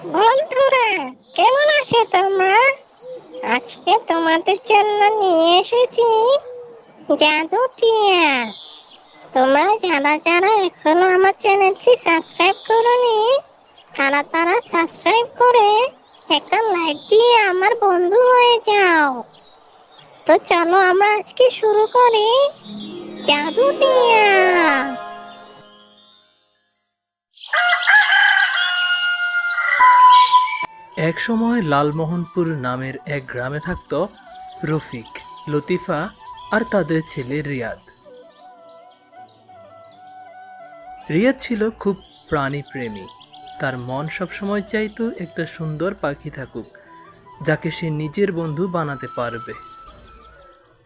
বন্ধুরা, কেমন আছো তোমরা? আজকে তোমাদের জন্য নিয়ে এসেছি জাদু টিয়া তোমরা যারা যারা এখনও আমার চ্যানেলটি সাবস্ক্রাইব করনি, তারা তারা সাবস্ক্রাইব করে একটা লাইক দিয়ে আমার বন্ধু হয়ে যাও। তো চলো আমরা আজকে শুরু করি জাদু টিয়া একসময় লালমোহনপুর নামের এক গ্রামে থাকত রফিক, লতিফা আর তাদের ছেলে রিয়াদ। রিয়াদ ছিল খুব প্রাণীপ্রেমী। তার মন সবসময় চাইতো একটা সুন্দর পাখি থাকুক, যাকে সে নিজের বন্ধু বানাতে পারবে।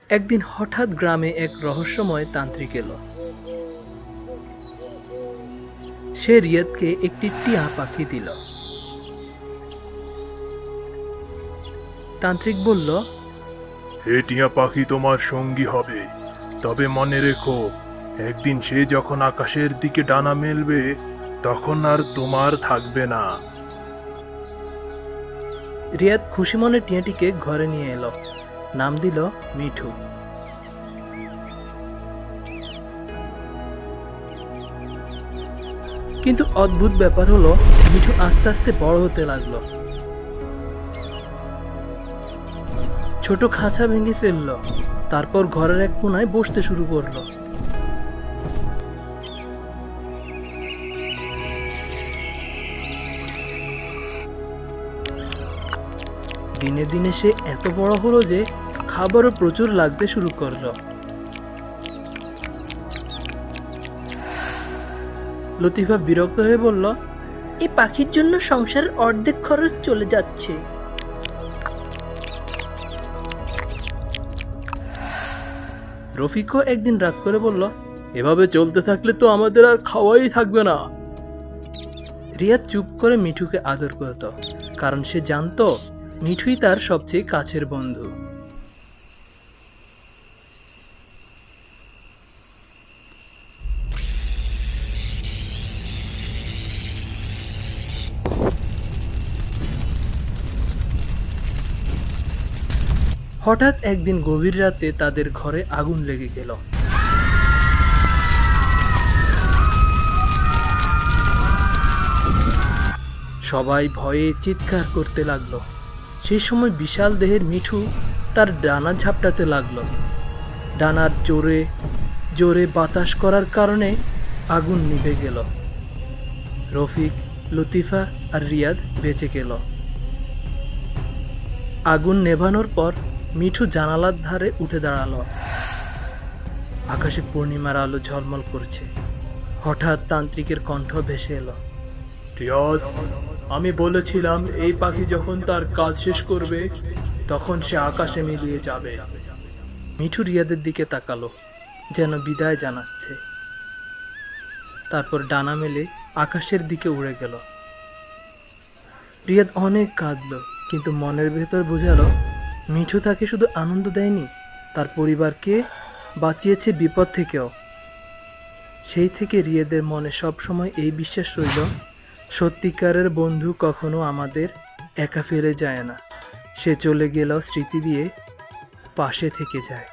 একদিন হঠাৎ গ্রামে এক রহস্যময় তান্ত্রিক এলো। সে রিয়াদকে একটি টিয়া পাখি দিল। তান্ত্রিক বলল এ টিয়া পাখি তোমার সঙ্গী হবে। তবে মনে রেখো একদিন সে যখন আকাশের দিকে ডানা মেলবে তখন আর তোমার থাকবে না। রিয়াদ খুশি মনে টিয়াটিকে ঘরে নিয়ে এলো। নাম দিল মিঠু। কিন্তু অদ্ভুত ব্যাপার হলো মিঠু আস্তে আস্তে বড় হতে লাগল। ছোট খাঁচা ভেঙে ফেলল। তারপর ঘরের এক কোনায় বসতে শুরু করল। দিনে দিনে সে এত বড় হলো যে খাবারও প্রচুর লাগতে শুরু করল। লতিফা বিরক্ত হয়ে বলল এই পাখির জন্য সংসারের অর্ধেক খরচ চলে যাচ্ছে। রফিকও একদিন রাগ করে বলল, এভাবে চলতে থাকলে তো আমাদের আর খাওয়াই থাকবে না। রিয়া চুপ করে মিঠুকে আদর করত, কারণ সে জানত মিঠুই তার সবচেয়ে কাছের বন্ধু। হঠাৎ একদিন গভীর রাতে তাদের ঘরে আগুন লেগে গেল। সবাই ভয়ে চিৎকার করতে লাগল। সেই সময় বিশাল দেহের মিঠু তার ডানা ঝাপটাতে লাগল। ডানার জোরে জোরে বাতাস করার কারণে আগুন নিভে গেল। রফিক, লতিফা আর রিয়াদ বেঁচে গেল। আগুন নেভানোর পর মিঠু জানালার ধারে উঠে দাঁড়াল। আকাশে পূর্ণিমার আলো ঝলমল করছে। হঠাৎ তান্ত্রিকের কণ্ঠ ভেসে এলো। আমি বলেছিলাম এই পাখি যখন তার কাজ শেষ করবে, তখন সে আকাশে মিলিয়ে যাবে। মিঠু রিয়াদের দিকে তাকালো, যেন বিদায় জানাচ্ছে। তারপর ডানা মেলে আকাশের দিকে উড়ে গেল। রিয়াদ অনেক কাঁদলো, কিন্তু মনের ভেতর বোঝালো মিঠু তাকে শুধু আনন্দ দেয়নি, তার পরিবারকে বাঁচিয়েছে বিপদ থেকেও। সেই থেকে রিয়েদের মনে সবসময় এই বিশ্বাস রইল, সত্যিকারের বন্ধু কখনো আমাদের একা ফেলে যায় না। সে চলে গেলেও স্মৃতি দিয়ে পাশে থেকে যায়।